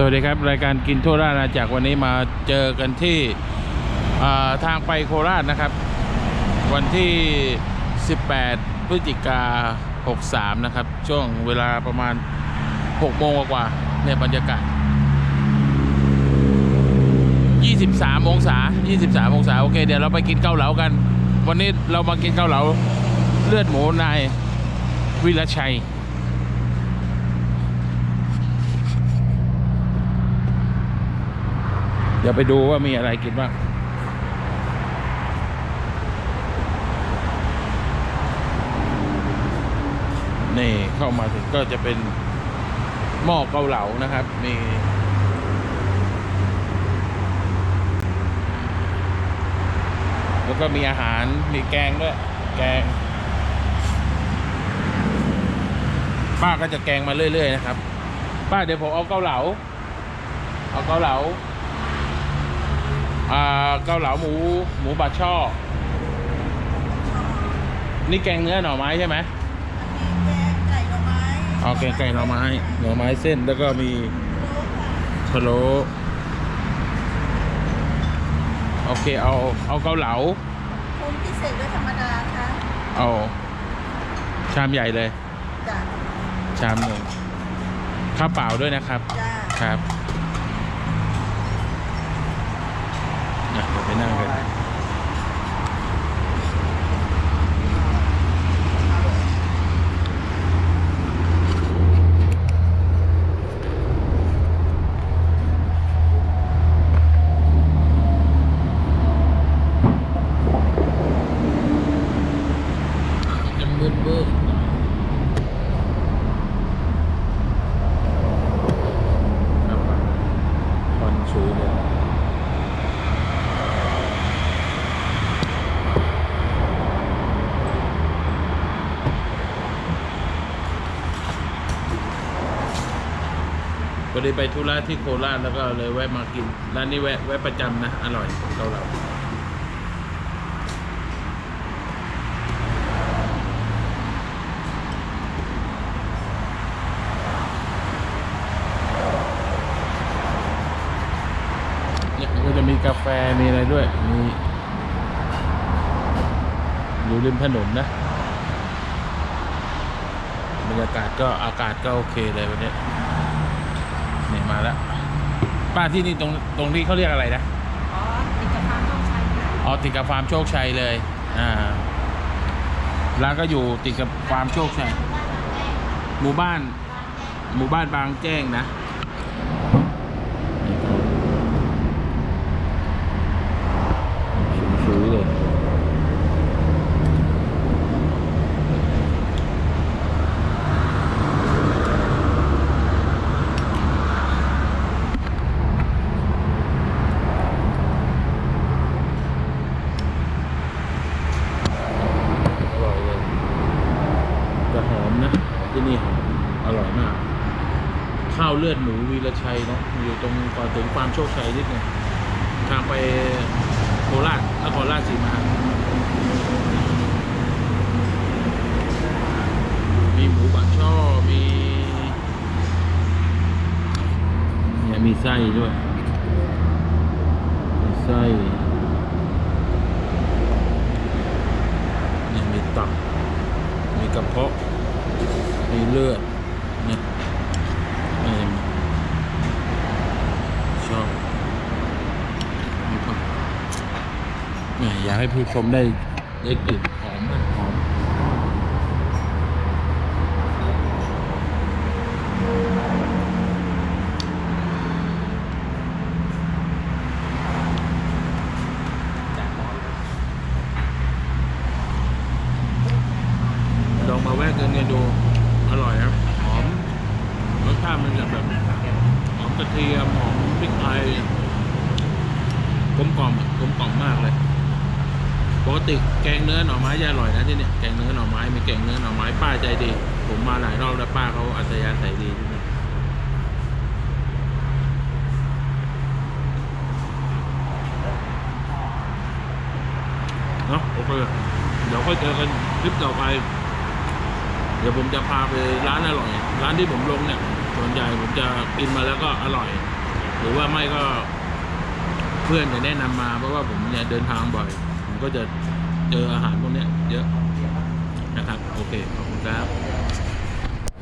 สวัสดีครับ รายการกินทั่วราชอาณาจักรวันนี้มาเจอกันที่าทางไปโคราชนะครับ วันที่ 18 พฤศจิกา 63 นะครับ ช่วงเวลาประมาณ 6 โมงกว่าๆเนี่ยบรรยากาศ 23 องศา 23 องศา โอเค เดี๋ยวเราไปกินเกาเหลากัน วันนี้เรามากินเกาเหลาเลือดหมูนายวิรชัย ดี๋ยวไปดูว่ามีอะไรกินบ้างนี่เข้ามาถึงก็จะเป็นหม้อเกาเหลานะครับ มีแล้วก็มีอาหารมีแกงด้วย แกง ป้าก็จะแกงมาเรื่อย ๆ นะครับ ป้าเดี๋ยวผมเอาเกาเหลา เอาเกาเหลาอ่า เกาเหลาหมูหมูบาช่อ นี่แกงเนื้อหน่อไม้ใช่ไหมแกงไก่หน่อไม้เอาแกงไก่หน่อไม้ หน่อไม้เส้นแล้วก็มีพะโล้โอเคเอาเอาเกาเหลาคุณพิเศษด้วยธรรมดาค่ะเอาชามใหญ่เลยจ้ะชามหนึ่งข้าวเปล่าด้วยนะครับจ้าครับ ไปนั่งกัน จะมืดมืดครับควันชุยเลยพ อดีไปธุระที่โคราชแล้วก็เลยแวะมากินร้านนี้แวะแวะประจำนะ อร่อยเกาเหลาเนี่ยก็จะมีกาแฟมีอะไรด้วย มีอยู่ริมถนนนะบรรยากาศก็อากาศก็โอเคเลยวันนี้ มาแล้วป้าที่นี่ตรงตรงที่เขาเรียกอะไรนะอ๋อติดกับฟาร์มต้องใช้ค่ะอ๋อติดกับฟาร์มโชคชัยเลย อ่าร้านก็อยู่ติดกับฟาร์มโชคชัยหมู่บ้าน หมู่บ้านบางแจ้งนะสูงๆเลยอร่อยเลย จะหอมนะที่นี่หอมอร่อยมาก ข้าวเลือดหมูวีรชัยเนาะอยู่ตรงก่อนถึงฟาร์มโชคชัยนิดนึงทางไปโคราชนครราชสีมา มีหมูบะช่อมีเนี่ยมีไส้ด้วย มีไส้เนี่ยมีตับ ระเพาะมีเลือดเนี่ยเอิ่มชอบมีผักแหมอยากให้ผู้ชมได้ได้กลิ่นหอมมากหอ มาแวะกินกันดูอร่อยครับหอมรสชาติมันจะแบบหอมกระเทียมหอมพริกไทยกลมกล่อมกลมกล่อมมากเลยปกติแกงเนื้อหน่อไม้จะอร่อยนะที่เนี่ยแกงเนื้อหน่อไม้มีแกงเนื้อหน่อไม้ป้าใจดี ผมมาหลายรอบแล้วป้าเขาอัธยาศัยดีที่นี่เนาะโอเคเดี๋ยวค่อยเจอกันคลิปต่อไป เดี๋ยวผมจะพาไปร้านอร่อย ร้านที่ผมลงเนี่ย ส่วนใหญ่ผมจะกินมาแล้วก็อร่อย หรือว่าไม่ก็เพื่อนจะแนะนำมา เพราะว่าผมเนี่ยเดินทางบ่อย ผมก็จะเจออาหารพวกนี้เยอะนะครับ โอเค ขอบคุณครับ